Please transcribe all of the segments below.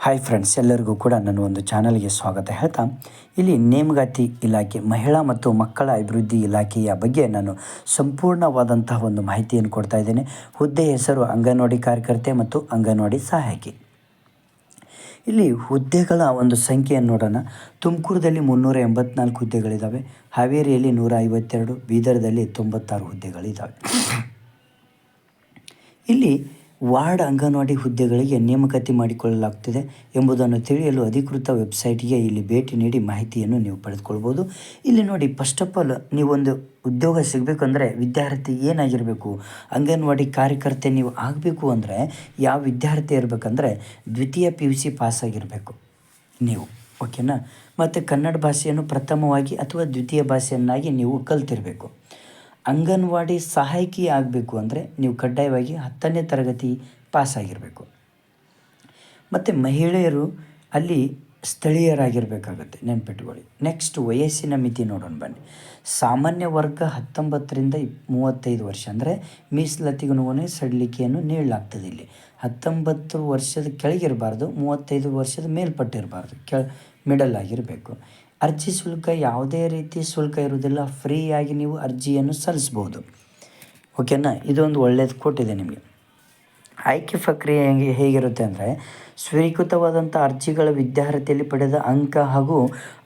Hi friends ಎಲ್ಲರಿಗೂ ಕೂಡ ನನ್ನ ಒಂದು ಚಾನಲ್ಗೆ ಸ್ವಾಗತ ಹೇಳ್ತಾ, ಇಲ್ಲಿ ನೇಮಗಾತಿ ಇಲಾಖೆ, ಮಹಿಳಾ ಮತ್ತು ಮಕ್ಕಳ ಅಭಿವೃದ್ಧಿ ಇಲಾಖೆಯ ಬಗ್ಗೆ ನಾನು ಸಂಪೂರ್ಣವಾದಂತಹ ಒಂದು ಮಾಹಿತಿಯನ್ನು ಕೊಡ್ತಾ ಇದ್ದೇನೆ. ಹುದ್ದೆ ಹೆಸರು, ಅಂಗನವಾಡಿ ಕಾರ್ಯಕರ್ತೆ ಮತ್ತು ಅಂಗನವಾಡಿ ಸಹಾಯಕಿ. ಇಲ್ಲಿ ಹುದ್ದೆಗಳ ಒಂದು ಸಂಖ್ಯೆಯನ್ನು ನೋಡೋಣ. ತುಮಕೂರದಲ್ಲಿ ಮುನ್ನೂರ ಎಂಬತ್ನಾಲ್ಕು ಹುದ್ದೆಗಳಿದ್ದಾವೆ ಹಾವೇರಿಯಲ್ಲಿ ನೂರ ಐವತ್ತೆರಡು, ಬೀದರ್ದಲ್ಲಿ ತೊಂಬತ್ತಾರು ಹುದ್ದೆಗಳಿದ್ದಾವೆ ಇಲ್ಲಿ ವಾರ್ಡ್ ಅಂಗನವಾಡಿ ಹುದ್ದೆಗಳಿಗೆ ನೇಮಕಾತಿ ಮಾಡಿಕೊಳ್ಳಲಾಗ್ತಿದೆ ಎಂಬುದನ್ನು ತಿಳಿಯಲು ಅಧಿಕೃತ ವೆಬ್ಸೈಟ್ಗೆ ಇಲ್ಲಿ ಭೇಟಿ ನೀಡಿ ಮಾಹಿತಿಯನ್ನು ನೀವು ಪಡೆದುಕೊಳ್ಬೋದು. ಇಲ್ಲಿ ನೋಡಿ ಫಸ್ಟ್ ಆಫ್ ಆಲ್ ನೀವೊಂದು ಉದ್ಯೋಗ ಸಿಗಬೇಕಂದ್ರೆ ವಿದ್ಯಾರ್ಥಿ ಏನಾಗಿರಬೇಕು? ಅಂಗನವಾಡಿ ಕಾರ್ಯಕರ್ತೆ ನೀವು ಆಗಬೇಕು ಅಂದರೆ ಯಾವ ವಿದ್ಯಾರ್ಥಿ ಇರಬೇಕಂದ್ರೆ ದ್ವಿತೀಯ ಪಿ ಯು ಸಿ ಪಾಸಾಗಿರಬೇಕು ನೀವು ಓಕೆನಾ ಮತ್ತು ಕನ್ನಡ ಭಾಷೆಯನ್ನು ಪ್ರಥಮವಾಗಿ ಅಥವಾ ದ್ವಿತೀಯ ಭಾಷೆಯನ್ನಾಗಿ ನೀವು ಕಲ್ತಿರಬೇಕು. ಅಂಗನವಾಡಿ ಸಹಾಯಕಿ ಆಗಬೇಕು ಅಂದರೆ ನೀವು ಕಡ್ಡಾಯವಾಗಿ ಹತ್ತನೇ ತರಗತಿ ಪಾಸಾಗಿರಬೇಕು. ಮತ್ತು ಮಹಿಳೆಯರು ಅಲ್ಲಿ ಸ್ಥಳೀಯರಾಗಿರಬೇಕಾಗತ್ತೆ ನೆನ್ಪಿಟ್ಕೊಳ್ಳಿ. ನೆಕ್ಸ್ಟ್ ವಯಸ್ಸಿನ ಮಿತಿ ನೋಡೋಣ ಬನ್ನಿ. ಸಾಮಾನ್ಯ ವರ್ಗ ಹತ್ತೊಂಬತ್ತರಿಂದ ಮೂವತ್ತೈದು ವರ್ಷ ಅಂದರೆ ಮೀಸಲಾತಿಗನುಗುಣ ಸಡಿಲಿಕೆಯನ್ನು ನೀಡಲಾಗ್ತದೆ ಇಲ್ಲಿ. ಹತ್ತೊಂಬತ್ತು ವರ್ಷದ ಕೆಳಗಿರಬಾರ್ದು, ಮೂವತ್ತೈದು ವರ್ಷದ ಮೇಲ್ಪಟ್ಟಿರಬಾರ್ದು, ಕೆಳ ಮಿಡಲ್ ಆಗಿರಬೇಕು. ಅರ್ಜಿ ಶುಲ್ಕ ಯಾವುದೇ ರೀತಿ ಶುಲ್ಕ ಇರುವುದಿಲ್ಲ, ಫ್ರೀಯಾಗಿ ನೀವು ಅರ್ಜಿಯನ್ನು ಸಲ್ಲಿಸ್ಬೋದು. ಓಕೆನಾ? ಇದೊಂದು ಒಳ್ಳೇದು ಕೊಟ್ಟಿದೆ ನಿಮಗೆ. ಆಯ್ಕೆ ಪ್ರಕ್ರಿಯೆ ಹೆಂಗೆ, ಹೇಗಿರುತ್ತೆ ಅಂದರೆ ಸ್ವೀಕೃತವಾದಂಥ ಅರ್ಜಿಗಳ ವಿದ್ಯಾರ್ಥಿಯಲ್ಲಿ ಪಡೆದ ಅಂಕ ಹಾಗೂ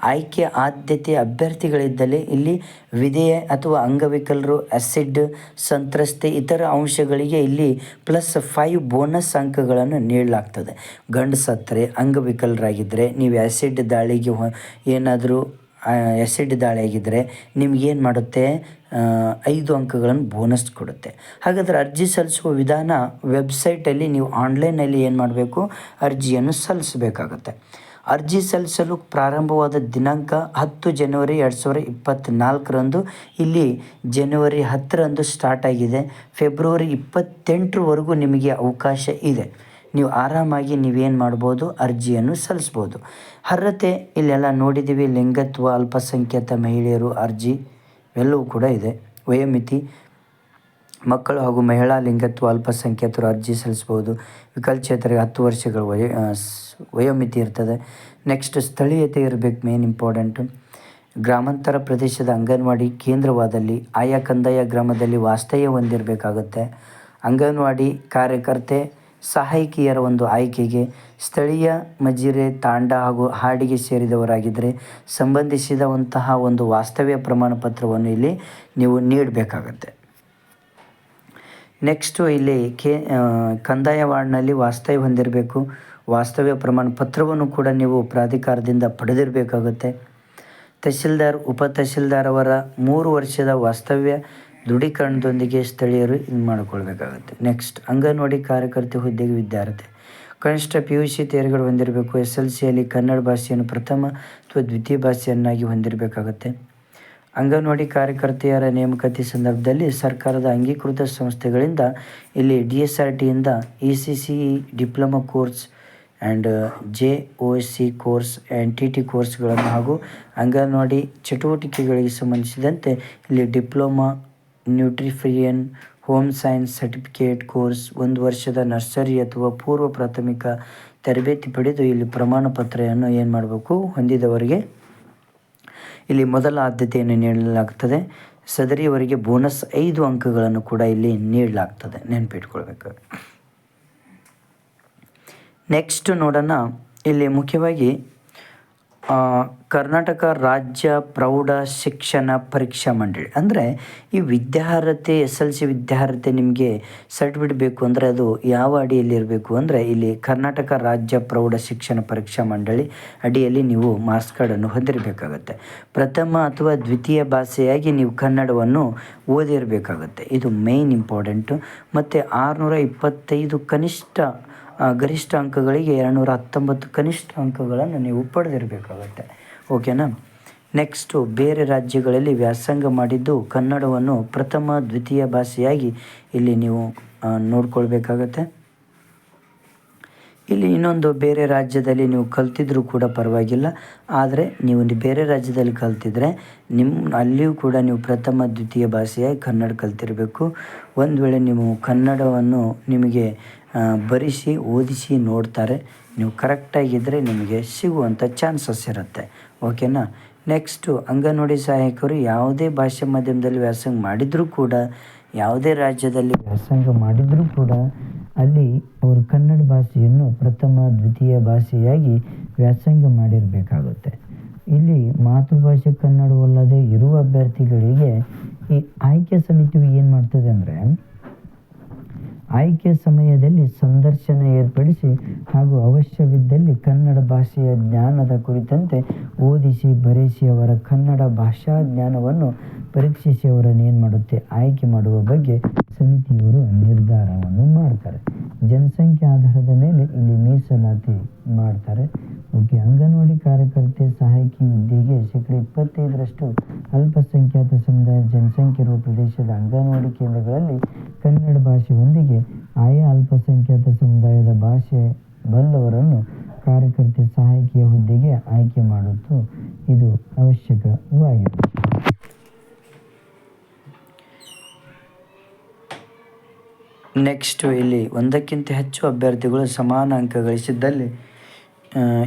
ಆಯ್ಕೆ ಆದ್ಯತೆ ಅಭ್ಯರ್ಥಿಗಳಿದ್ದಲ್ಲಿ ಇಲ್ಲಿ ವಿಧೇಯ ಅಥವಾ ಅಂಗವಿಕಲರು, ಅಸಿಡ್, ಸಂತ್ರಸ್ತೆ, ಇತರ ಅಂಶಗಳಿಗೆ ಇಲ್ಲಿ ಪ್ಲಸ್ ಫೈವ್ ಬೋನಸ್ ಅಂಕಗಳನ್ನು ನೀಡಲಾಗ್ತದೆ. ಗಂಡು ಸತ್ತರೆ, ಅಂಗವಿಕಲರಾಗಿದ್ದರೆ, ನೀವು ಆ್ಯಸಿಡ್ ದಾಳಿಗೆ ಏನಾದರೂ ಎಸಿಡ್ ದಾಳಿಯಾಗಿದ್ದರೆ ನಿಮ್ಗೇನು ನಿಮಗೇನು ಮಾಡುತ್ತೆ? ಐದು ಅಂಕಗಳನ್ನು ಬೋನಸ್ ಕೊಡುತ್ತೆ. ಹಾಗಾದರೆ ಅರ್ಜಿ ಸಲ್ಲಿಸುವ ವಿಧಾನ ವೆಬ್ಸೈಟಲ್ಲಿ ನೀವು ಆನ್ಲೈನಲ್ಲಿ ಏನು ಮಾಡಬೇಕು? ಅರ್ಜಿಯನ್ನು ಸಲ್ಲಿಸಬೇಕಾಗುತ್ತೆ. ಅರ್ಜಿ ಸಲ್ಲಿಸಲು ಪ್ರಾರಂಭವಾದ ದಿನಾಂಕ ಹತ್ತು ಜನವರಿ ಎರಡು ಸಾವಿರ ಇಪ್ಪತ್ತ್ನಾಲ್ಕರಂದು ಇಲ್ಲಿ ಜನವರಿ ಹತ್ತರಂದು ಸ್ಟಾರ್ಟ್ ಆಗಿದೆ. ಫೆಬ್ರವರಿ ಇಪ್ಪತ್ತೆಂಟರವರೆಗೂ ನಿಮಗೆ ಅವಕಾಶ ಇದೆ. ನೀವು ಆರಾಮಾಗಿ ನೀವೇನು ಮಾಡ್ಬೋದು? ಅರ್ಜಿಯನ್ನು ಸಲ್ಲಿಸ್ಬೋದು. ಅರ್ಹತೆ ಇಲ್ಲೆಲ್ಲ ನೋಡಿದ್ದೀವಿ. ಲಿಂಗತ್ವ, ಅಲ್ಪಸಂಖ್ಯಾತ ಮಹಿಳೆಯರು ಅರ್ಜಿ. ಎಲ್ಲವೂ ಕೂಡ ಇದೆ. ವಯೋಮಿತಿ, ಮಕ್ಕಳು ಹಾಗೂ ಮಹಿಳಾ ಲಿಂಗತ್ವ ಅಲ್ಪಸಂಖ್ಯಾತರು ಅರ್ಜಿ ಸಲ್ಲಿಸಬಹುದು. ವಿಕಲಚೇತರಿಗೆ ಹತ್ತು ವರ್ಷಗಳ ವಯ ವಯೋಮಿತಿ ಇರ್ತದೆ. ನೆಕ್ಸ್ಟ್, ಸ್ಥಳೀಯತೆ ಇರಬೇಕು ಮೇನ್ ಇಂಪಾರ್ಟೆಂಟು ಗ್ರಾಮಾಂತರ ಪ್ರದೇಶದ ಅಂಗನವಾಡಿ ಕೇಂದ್ರವಾದಲ್ಲಿ ಆಯಾ ಕಂದಾಯ ಗ್ರಾಮದಲ್ಲಿ ವಾಸ್ತವ್ಯ ಹೊಂದಿರಬೇಕಾಗುತ್ತೆ. ಅಂಗನವಾಡಿ ಕಾರ್ಯಕರ್ತೆ ಸಹಾಯಕಿಯರ ಒಂದು ಆಯ್ಕೆಗೆ ಸ್ಥಳೀಯ ಮಜಿರೆ, ತಾಂಡ ಹಾಗೂ ಹಾಡಿಗೆ ಸೇರಿದವರಾಗಿದ್ದರೆ ಸಂಬಂಧಿಸಿದಂತಹ ಒಂದು ವಾಸ್ತವ್ಯ ಪ್ರಮಾಣ ಪತ್ರವನ್ನು ಇಲ್ಲಿ ನೀವು ನೀಡಬೇಕಾಗತ್ತೆ. ನೆಕ್ಸ್ಟು ಇಲ್ಲಿ ಕೆ ಕಂದಾಯ ವಾರ್ಡ್ನಲ್ಲಿ ವಾಸ್ತವ್ಯ ಹೊಂದಿರಬೇಕು. ವಾಸ್ತವ್ಯ ಪ್ರಮಾಣ ಪತ್ರವನ್ನು ಕೂಡ ನೀವು ಪ್ರಾಧಿಕಾರದಿಂದ ಪಡೆದಿರಬೇಕಾಗುತ್ತೆ. ತಹಶೀಲ್ದಾರ್ ಉಪ ತಹಶೀಲ್ದಾರ್ ಅವರ ಮೂರು ವರ್ಷದ ವಾಸ್ತವ್ಯ ದೃಢೀಕರಣದೊಂದಿಗೆ ಸ್ಥಳೀಯರು ಇದು ಮಾಡಿಕೊಳ್ಬೇಕಾಗುತ್ತೆ. ನೆಕ್ಸ್ಟ್ ಅಂಗನವಾಡಿ ಕಾರ್ಯಕರ್ತೆ ಹುದ್ದೆಗೆ ವಿದ್ಯಾರ್ಥಿ. ಕನಿಷ್ಠ ಪಿ ಯು ಸಿ ತೇರುಗಳು ಹೊಂದಿರಬೇಕು. ಎಸ್ ಎಲ್ ಸಿಯಲ್ಲಿ ಕನ್ನಡ ಭಾಷೆಯನ್ನು ಪ್ರಥಮ ಅಥವಾ ದ್ವಿತೀಯ ಭಾಷೆಯನ್ನಾಗಿ ಹೊಂದಿರಬೇಕಾಗುತ್ತೆ. ಅಂಗನವಾಡಿ ಕಾರ್ಯಕರ್ತೆಯರ ನೇಮಕಾತಿ ಸಂದರ್ಭದಲ್ಲಿ ಸರ್ಕಾರದ ಅಂಗೀಕೃತ ಸಂಸ್ಥೆಗಳಿಂದ ಇಲ್ಲಿ D S R ಟಿಯಿಂದ E C C E diploma course and J O C course and T T ಕೋರ್ಸ್ಗಳನ್ನು ಹಾಗೂ ಅಂಗನವಾಡಿ ಚಟುವಟಿಕೆಗಳಿಗೆ ಸಂಬಂಧಿಸಿದಂತೆ ಇಲ್ಲಿ diploma nutrition home science certificate course ಒಂದು ವರ್ಷದ ನರ್ಸರಿ ಅಥವಾ ಪೂರ್ವ ಪ್ರಾಥಮಿಕ ತರಬೇತಿ ಪಡೆದು ಇಲ್ಲಿ ಪ್ರಮಾಣ ಪತ್ರವನ್ನು ಏನು ಮಾಡಬೇಕು? ಹೊಂದಿದವರಿಗೆ ಇಲ್ಲಿ ಮೊದಲ ಆದ್ಯತೆಯನ್ನು ನೀಡಲಾಗ್ತದೆ. ಸದರಿಯವರಿಗೆ ಬೋನಸ್ ಐದು ಅಂಕಗಳನ್ನು ಕೂಡ ಇಲ್ಲಿ ನೀಡಲಾಗ್ತದೆ. ನೆನಪಿಟ್ಕೊಳ್ಬೇಕು. ನೆಕ್ಸ್ಟ್ ನೋಡೋಣ. ಇಲ್ಲಿ ಮುಖ್ಯವಾಗಿ ಕರ್ನಾಟಕ ರಾಜ್ಯ ಪ್ರೌಢ ಶಿಕ್ಷಣ ಪರೀಕ್ಷಾ ಮಂಡಳಿ. ಅಂದರೆ ಈ ವಿದ್ಯಾರ್ಹತೆ ಎಸ್ ಎಲ್ ಸಿ ವಿದ್ಯಾರ್ಹತೆ ನಿಮಗೆ ಸರ್ಟಿಫಿಕೇಟ್ ಬೇಕು ಅಂದರೆ ಅದು ಯಾವ ಅಡಿಯಲ್ಲಿ ಇರಬೇಕು ಅಂದರೆ ಇಲ್ಲಿ ಕರ್ನಾಟಕ ರಾಜ್ಯ ಪ್ರೌಢ ಶಿಕ್ಷಣ ಪರೀಕ್ಷಾ ಮಂಡಳಿ ಅಡಿಯಲ್ಲಿ ನೀವು ಮಾರ್ಕ್ಸ್ ಕಾರ್ಡನ್ನು ಹೊಂದಿರಬೇಕಾಗತ್ತೆ. ಪ್ರಥಮ ಅಥವಾ ದ್ವಿತೀಯ ಭಾಷೆಯಾಗಿ ನೀವು ಕನ್ನಡವನ್ನು ಓದಿರಬೇಕಾಗತ್ತೆ. ಇದು ಮೇಯ್ನ್ ಇಂಪಾರ್ಟೆಂಟು ಮತ್ತು ಆರುನೂರ ಇಪ್ಪತ್ತೈದು ಕನಿಷ್ಠ ಗರಿಷ್ಠ ಅಂಕಗಳಿಗೆ ಎರಡುನೂರ ಹತ್ತೊಂಬತ್ತು ಕನಿಷ್ಠ ಅಂಕಗಳನ್ನು ನೀವು ಪಡೆದಿರಬೇಕಾಗತ್ತೆ. ಓಕೆನಾ? ನೆಕ್ಸ್ಟು ಬೇರೆ ರಾಜ್ಯಗಳಲ್ಲಿ ವ್ಯಾಸಂಗ ಮಾಡಿದ್ದು ಕನ್ನಡವನ್ನು ಪ್ರಥಮ, ದ್ವಿತೀಯ ಭಾಷೆಯಾಗಿ ಇಲ್ಲಿ ನೀವು ನೋಡ್ಕೊಳ್ಬೇಕಾಗತ್ತೆ. ಇಲ್ಲಿ ಇನ್ನೊಂದು ಬೇರೆ ರಾಜ್ಯದಲ್ಲಿ ನೀವು ಕಲ್ತಿದ್ರೂ ಕೂಡ ಪರವಾಗಿಲ್ಲ. ಆದರೆ ನೀವು ಬೇರೆ ರಾಜ್ಯದಲ್ಲಿ ಕಲ್ತಿದ್ರೆ ನಿಮ್ಮ ಅಲ್ಲಿಯೂ ಕೂಡ ನೀವು ಪ್ರಥಮ, ದ್ವಿತೀಯ ಭಾಷೆಯಾಗಿ ಕನ್ನಡ ಕಲ್ತಿರಬೇಕು. ಒಂದು ವೇಳೆ ನೀವು ಕನ್ನಡವನ್ನು ನಿಮಗೆ ಬರಿಸಿ, ಓದಿಸಿ ನೋಡ್ತಾರೆ, ನೀವು ಕರೆಕ್ಟಾಗಿದ್ದರೆ ನಿಮಗೆ ಸಿಗುವಂಥ ಚಾನ್ಸಸ್ ಇರುತ್ತೆ. ಓಕೆನಾ ನೆಕ್ಸ್ಟು ಅಂಗನವಾಡಿ ಸಹಾಯಕರು ಯಾವುದೇ ಭಾಷೆ ಮಾಧ್ಯಮದಲ್ಲಿ ವ್ಯಾಸಂಗ ಮಾಡಿದರೂ ಕೂಡ, ಯಾವುದೇ ರಾಜ್ಯದಲ್ಲಿ ವ್ಯಾಸಂಗ ಮಾಡಿದರೂ ಕೂಡ ಅಲ್ಲಿ ಅವರು ಕನ್ನಡ ಭಾಷೆಯನ್ನು ಪ್ರಥಮ, ದ್ವಿತೀಯ ಭಾಷೆಯಾಗಿ ವ್ಯಾಸಂಗ ಮಾಡಿರಬೇಕಾಗುತ್ತೆ. ಇಲ್ಲಿ ಮಾತೃಭಾಷೆ ಕನ್ನಡವಲ್ಲದೆ ಇರುವ ಅಭ್ಯರ್ಥಿಗಳಿಗೆ ಈ ಆಯ್ಕೆ ಸಮಿತಿಯು ಏನು ಮಾಡ್ತದೆ ಅಂದರೆ, ಆಯ್ಕೆ ಸಮಯದಲ್ಲಿ ಸಂದರ್ಶನ ಏರ್ಪಡಿಸಿ ಹಾಗೂ ಅವಶ್ಯವಿದ್ದಲ್ಲಿ ಕನ್ನಡ ಭಾಷೆಯ ಜ್ಞಾನದ ಕುರಿತಂತೆ ಓದಿಸಿ, ಬರೆಸಿ ಅವರ ಕನ್ನಡ ಭಾಷಾ ಜ್ಞಾನವನ್ನು ಪರೀಕ್ಷಿಸಿ ಅವರನ್ನು ಏನು ಮಾಡುತ್ತೆ? ಆಯ್ಕೆ ಮಾಡುವ ಬಗ್ಗೆ ಸಮಿತಿಯವರು ನಿರ್ಧಾರವನ್ನು ಮಾಡ್ತಾರೆ. ಜನಸಂಖ್ಯೆ ಆಧಾರದ ಮೇಲೆ ಇಲ್ಲಿ ಮೀಸಲಾತಿ ಮಾಡ್ತಾರೆ. ಓಕೆ ಅಂಗನವಾಡಿ ಕಾರ್ಯಕರ್ತೆ ಸಹಾಯಕಿ ಹುದ್ದೆಗೆ ಶೇಕಡ ಇಪ್ಪತ್ತೈದರಷ್ಟು ಅಲ್ಪಸಂಖ್ಯಾತ ಸಮುದಾಯ ಜನಸಂಖ್ಯೆ ಇರುವ ಪ್ರದೇಶದ ಅಂಗನವಾಡಿ ಕೇಂದ್ರಗಳಲ್ಲಿ ಕನ್ನಡ ಭಾಷೆಯೊಂದಿಗೆ ಆಯಾ ಅಲ್ಪಸಂಖ್ಯಾತ ಸಮುದಾಯದ ಭಾಷೆ ಬಲ್ಲವರನ್ನು ಕಾರ್ಯಕರ್ತೆ ಸಹಾಯಕಿಯ ಹುದ್ದೆಗೆ ಆಯ್ಕೆ ಮಾಡುವುದು ಇದು ಅವಶ್ಯಕವಾಗಿದೆ. ನೆಕ್ಸ್ಟು ಇಲ್ಲಿ ಒಂದಕ್ಕಿಂತ ಹೆಚ್ಚು ಅಭ್ಯರ್ಥಿಗಳು ಸಮಾನ ಅಂಕ ಗಳಿಸಿದ್ದಲ್ಲಿ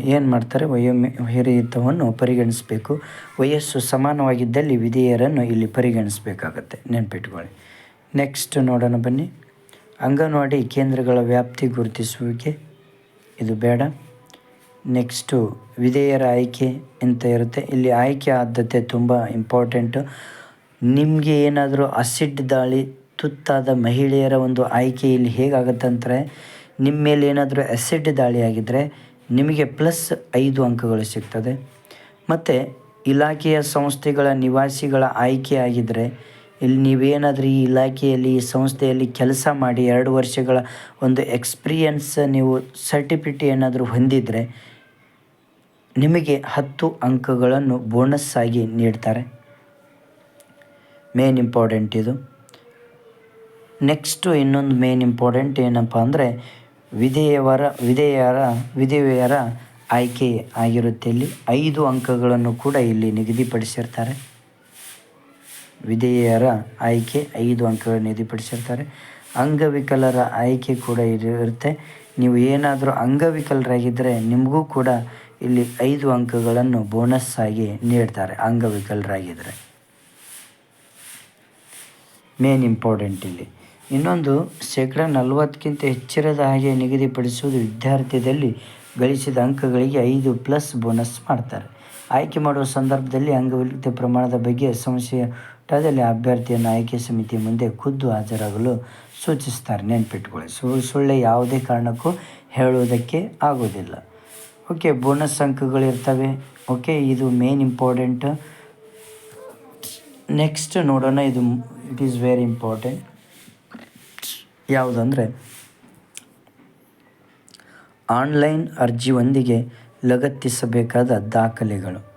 ಏನು ಮಾಡ್ತಾರೆ? ವಯೋಮಿ ಹಿರಿಯುತವನ್ನು ಪರಿಗಣಿಸಬೇಕು. ವಯಸ್ಸು ಸಮಾನವಾಗಿದ್ದಲ್ಲಿ ವಿಧೇಯರನ್ನು ಇಲ್ಲಿ ಪರಿಗಣಿಸಬೇಕಾಗತ್ತೆ. ನೆನಪಿಟ್ಕೊಳ್ಳಿ. ನೆಕ್ಸ್ಟ್ ನೋಡೋಣ ಬನ್ನಿ. ಅಂಗನವಾಡಿ ಕೇಂದ್ರಗಳ ವ್ಯಾಪ್ತಿ ಗುರುತಿಸುವಿಕೆ. ಇದು ಬೇಡ. ನೆಕ್ಸ್ಟು ವಿಧೇಯರ ಆಯ್ಕೆ ಅಂತ ಇರುತ್ತೆ? ಇಲ್ಲಿ ಆಯ್ಕೆ ಆದ್ಯತೆ ತುಂಬ ಇಂಪಾರ್ಟೆಂಟು ನಿಮಗೆ ಏನಾದರೂ ಅಸಿಡ್ ದಾಳಿ ತುತ್ತಾದ ಮಹಿಳೆಯರ ಒಂದು ಆಯ್ಕೆ ಇಲ್ಲಿ ಹೇಗಾಗತ್ತೆ ನಿಮ್ಮ ಮೇಲೆ ಏನಾದರೂ ಅಸಿಡ್ ದಾಳಿ ಆಗಿದ್ದರೆ ನಿಮಗೆ ಪ್ಲಸ್ ಐದು ಅಂಕಗಳು ಸಿಗ್ತದೆ. ಮತ್ತು ಇಲಾಖೆಯ ಸಂಸ್ಥೆಗಳ ನಿವಾಸಿಗಳ ಆಯ್ಕೆ ಆಗಿದ್ದರೆ ಇಲ್ಲಿ ನೀವೇನಾದರೂ ಈ ಇಲಾಖೆಯಲ್ಲಿ, ಈ ಸಂಸ್ಥೆಯಲ್ಲಿ ಕೆಲಸ ಮಾಡಿ ಎರಡು ವರ್ಷಗಳ ಒಂದು ಎಕ್ಸ್ಪೀರಿಯನ್ಸ್ ನೀವು ಸರ್ಟಿಫಿಕೇಟ್ ಏನಾದರೂ ಹೊಂದಿದರೆ ನಿಮಗೆ ಹತ್ತು ಅಂಕಗಳನ್ನು ಬೋನಸ್ ಆಗಿ ನೀಡ್ತಾರೆ. ಮೇನ್ ಇಂಪಾರ್ಟೆಂಟ್ ಇದು. ನೆಕ್ಸ್ಟು ಇನ್ನೊಂದು ಮೇನ್ ಇಂಪಾರ್ಟೆಂಟ್ ಏನಪ್ಪ ಅಂದರೆ ವಿಧೇಯವರ, ವಿಧೇಯರ ವಿಧವೆಯರ ಆಯ್ಕೆ ಆಗಿರುತ್ತೆ ಇಲ್ಲಿ. ಐದು ಅಂಕಗಳನ್ನು ಕೂಡ ಇಲ್ಲಿ ನಿಗದಿಪಡಿಸಿರ್ತಾರೆ. ವಿಧೇಯರ ಆಯ್ಕೆ ಐದು ಅಂಕಗಳನ್ನು ನಿಗದಿಪಡಿಸಿರ್ತಾರೆ. ಅಂಗವಿಕಲರ ಆಯ್ಕೆ ಕೂಡ ಇರುತ್ತೆ. ನೀವು ಏನಾದರೂ ಅಂಗವಿಕಲರಾಗಿದ್ದರೆ ನಿಮಗೂ ಕೂಡ ಇಲ್ಲಿ ಐದು ಅಂಕಗಳನ್ನು ಬೋನಸ್ ಆಗಿ ನೀಡ್ತಾರೆ ಅಂಗವಿಕಲರಾಗಿದ್ದರೆ ಮೇನ್ ಇಂಪಾರ್ಟೆಂಟ್ ಇಲ್ಲಿ. ಇನ್ನೊಂದು, ಶೇಕಡ ನಲವತ್ತಕ್ಕಿಂತ ಹೆಚ್ಚಿರದ ಹಾಗೆ ನಿಗದಿಪಡಿಸುವುದು ವಿದ್ಯಾರ್ಥಿಯಲ್ಲಿ ಗಳಿಸಿದ ಅಂಕಗಳಿಗೆ ಐದು ಪ್ಲಸ್ ಬೋನಸ್ ಮಾಡ್ತಾರೆ. ಆಯ್ಕೆ ಮಾಡುವ ಸಂದರ್ಭದಲ್ಲಿ ಅಂಗವಿಕಲತೆ ಪ್ರಮಾಣದ ಬಗ್ಗೆ ಸಂಶಯದಲ್ಲಿ ಅಭ್ಯರ್ಥಿಯನ್ನು ಆಯ್ಕೆ ಸಮಿತಿ ಮುಂದೆ ಖುದ್ದು ಹಾಜರಾಗಲು ಸೂಚಿಸ್ತಾರೆ ನೆನ್ಪಿಟ್ಕೊಳ್ಳಿ ಸುಳ್ಳು ಸುಳ್ಳೆ ಯಾವುದೇ ಕಾರಣಕ್ಕೂ ಹೇಳುವುದಕ್ಕೆ ಆಗೋದಿಲ್ಲ ಓಕೆ, ಬೋನಸ್ ಅಂಕಗಳಿರ್ತವೆ ಓಕೆ, ಇದು ಮೇನ್ ಇಂಪಾರ್ಟೆಂಟ್. ನೆಕ್ಸ್ಟ್ ನೋಡೋಣ, ಇದು ಇಟ್ ಈಸ್ ವೆರಿ ಇಂಪಾರ್ಟೆಂಟ್. ಯಾವುದಂದರೆ ಆನ್ಲೈನ್ ಅರ್ಜಿಯೊಂದಿಗೆ ಲಗತ್ತಿಸಬೇಕಾದ ದಾಖಲೆಗಳು.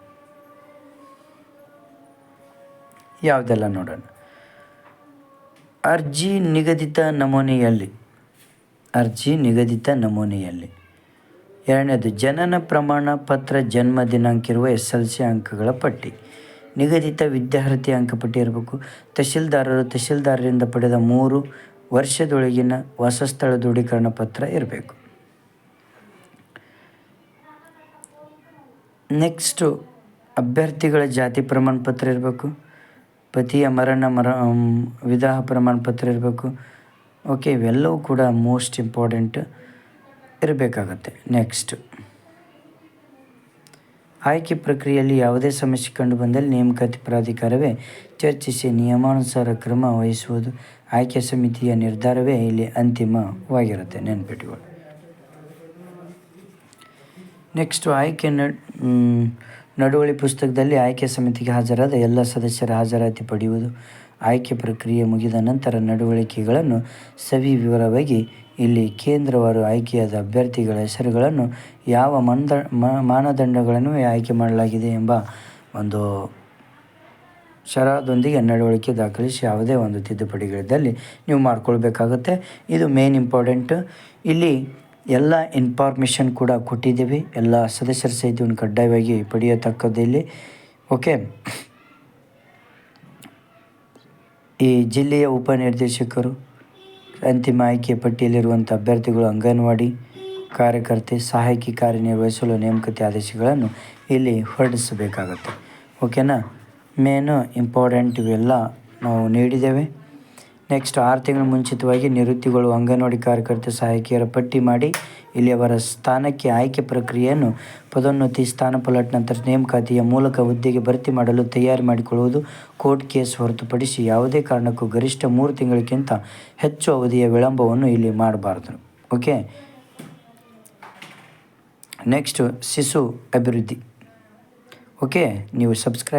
ಯಾವುದೆಲ್ಲ ನೋಡೋಣ. ಅರ್ಜಿ ನಿಗದಿತ ನಮೂನೆಯಲ್ಲಿ. ಅರ್ಜಿ ನಿಗದಿತ ನಮೂನೆಯಲ್ಲಿ. ಎರಡನೇದು, ಜನನ ಪ್ರಮಾಣ ಪತ್ರ ಜನ್ಮ ದಿನಾಂಕ ಇರುವ ಎಸ್ ಎಲ್ ಸಿ ಅಂಕಗಳ ಪಟ್ಟಿ. ನಿಗದಿತ ವಿದ್ಯಾರ್ಥಿ ಅಂಕಪಟ್ಟಿ ಇರಬೇಕು. ತಹಶೀಲ್ದಾರರು ತಹಶೀಲ್ದಾರರಿಂದ ಪಡೆದ ಮೂರು ವರ್ಷದೊಳಗಿನ ವಾಸಸ್ಥಳ ದೃಢೀಕರಣ ಪತ್ರ ಇರಬೇಕು. ನೆಕ್ಸ್ಟು ಅಭ್ಯರ್ಥಿಗಳ ಜಾತಿ ಪ್ರಮಾಣ ಪತ್ರ ಇರಬೇಕು. ಪತಿಯ ಮರಣ, ಮರ ವಿವಾಹ ಪ್ರಮಾಣ ಪತ್ರ ಇರಬೇಕು. ಓಕೆ ಇವೆಲ್ಲವೂ ಕೂಡ ಮೋಸ್ಟ್ ಇಂಪಾರ್ಟೆಂಟ್ ಇರಬೇಕಾಗತ್ತೆ. ನೆಕ್ಸ್ಟ್ ಆಯ್ಕೆ ಪ್ರಕ್ರಿಯೆಯಲ್ಲಿ ಯಾವುದೇ ಸಮಸ್ಯೆ ಕಂಡು ಬಂದಲ್ಲಿ ನೇಮಕಾತಿ ಪ್ರಾಧಿಕಾರವೇ ಚರ್ಚಿಸಿ ನಿಯಮಾನುಸಾರ ಕ್ರಮ ವಹಿಸುವುದು ಆಯ್ಕೆ ಸಮಿತಿಯ ನಿರ್ಧಾರವೇ ಇಲ್ಲಿ ಅಂತಿಮವಾಗಿರುತ್ತೆ ನೆನ್ಪಿಟ್ಟುಕೊಳ್ಳಿ ನೆಕ್ಸ್ಟು ಆಯ್ಕೆ ನಡುವಳಿ ಪುಸ್ತಕದಲ್ಲಿ ಆಯ್ಕೆ ಸಮಿತಿಗೆ ಹಾಜರಾದ ಎಲ್ಲ ಸದಸ್ಯರ ಹಾಜರಾತಿ ಪಡೆಯುವುದು, ಆಯ್ಕೆ ಪ್ರಕ್ರಿಯೆ ಮುಗಿದ ನಂತರ ನಡವಳಿಕೆಗಳನ್ನು ಸವಿ ವಿವರವಾಗಿ ಇಲ್ಲಿ ಕೇಂದ್ರವಾರು ಆಯ್ಕೆಯಾದ ಅಭ್ಯರ್ಥಿಗಳ ಹೆಸರುಗಳನ್ನು ಯಾವ ಮಾನದಂಡಗಳನ್ನು ಆಯ್ಕೆ ಮಾಡಲಾಗಿದೆ ಎಂಬ ಒಂದು ಶರದೊಂದಿಗೆ ನಡವಳಿಕೆ ದಾಖಲಿಸಿ ಯಾವುದೇ ಒಂದು ತಿದ್ದುಪಡಿಗಳಿದ್ದಲ್ಲಿ ನೀವು ಮಾಡ್ಕೊಳ್ಬೇಕಾಗುತ್ತೆ. ಇದು ಮೇನ್ ಇಂಪಾರ್ಟೆಂಟ್ ಇಲ್ಲಿ ಎಲ್ಲ ಇನ್ಫಾರ್ಮೇಷನ್ ಕೂಡ ಕೊಟ್ಟಿದ್ದೀವಿ. ಎಲ್ಲ ಸದಸ್ಯರ ಸಹಿತವನ್ನು ಕಡ್ಡಾಯವಾಗಿ ಪಡೆಯತಕ್ಕದ್ದಲ್ಲಿ ಓಕೆ ಈ ಜಿಲ್ಲೆಯ ಉಪನಿರ್ದೇಶಕರು ಅಂತಿಮ ಆಯ್ಕೆ ಪಟ್ಟಿಯಲ್ಲಿರುವಂಥ ಅಭ್ಯರ್ಥಿಗಳು, ಅಂಗನವಾಡಿ ಕಾರ್ಯಕರ್ತೆ, ಸಹಾಯಕಿ ಕಾರ್ಯನಿರ್ವಹಿಸಲು ನೇಮಕತೆ ಆದೇಶಗಳನ್ನು ಇಲ್ಲಿ ಹೊರಡಿಸಬೇಕಾಗತ್ತೆ. ಓಕೆನಾ ಮೇನು ಇಂಪಾರ್ಟೆಂಟ್ ಇವೆಲ್ಲ ನಾವು ನೀಡಿದ್ದೇವೆ. ನೆಕ್ಸ್ಟ್ ಆರು ತಿಂಗಳು ಮುಂಚಿತವಾಗಿ ನಿವೃತ್ತಿಗಳು ಅಂಗನವಾಡಿ ಕಾರ್ಯಕರ್ತೆ ಸಹಾಯಕಿಯರ ಪಟ್ಟಿ ಮಾಡಿ ಇಲ್ಲಿ ಅವರ ಸ್ಥಾನಕ್ಕೆ ಆಯ್ಕೆ ಪ್ರಕ್ರಿಯೆಯನ್ನು ಪದೋನ್ನತಿ ಸ್ಥಾನ ಪಲಟ್ ನಂತರ ನೇಮಕಾತಿಯ ಮೂಲಕ ಹುದ್ದೆಗೆ ಭರ್ತಿ ಮಾಡಲು ತಯಾರಿ ಮಾಡಿಕೊಳ್ಳುವುದು ಕೋರ್ಟ್ ಕೇಸ್ ಹೊರತುಪಡಿಸಿ ಯಾವುದೇ ಕಾರಣಕ್ಕೂ ಗರಿಷ್ಠ ಮೂರು ತಿಂಗಳಿಗಿಂತ ಹೆಚ್ಚು ಅವಧಿಯ ವಿಳಂಬವನ್ನು ಇಲ್ಲಿ ಮಾಡಬಾರದು. ಓಕೆ ನೆಕ್ಸ್ಟು ಶಿಶು ಅಭಿವೃದ್ಧಿ. ಓಕೆ ನೀವು ಸಬ್ಸ್ಕ್ರೈಬ್